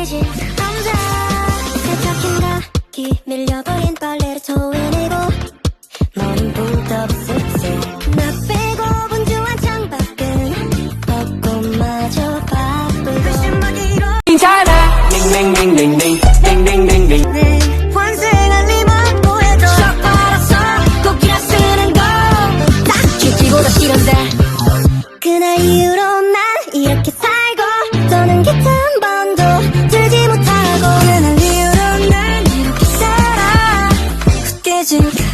깨진 감자. 세척힌 각기 밀려버린 빨래를 토해내고 머린 불더부스세 나 빼고 분주한 창밖은 벚꽃마저 바쁘고. 글씨막이로 괜찮아 냉냉냉냉 magic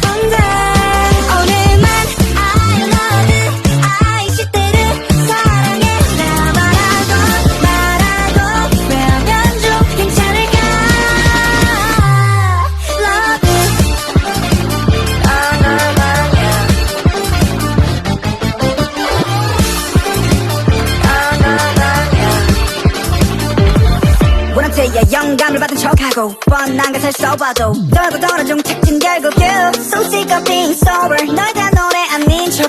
문제야 영감을 받은 척하고 뻔한 것을 써봐도 떠도 떨어준 책임 결국 you So sick of being sober 너가 노래 아닌 척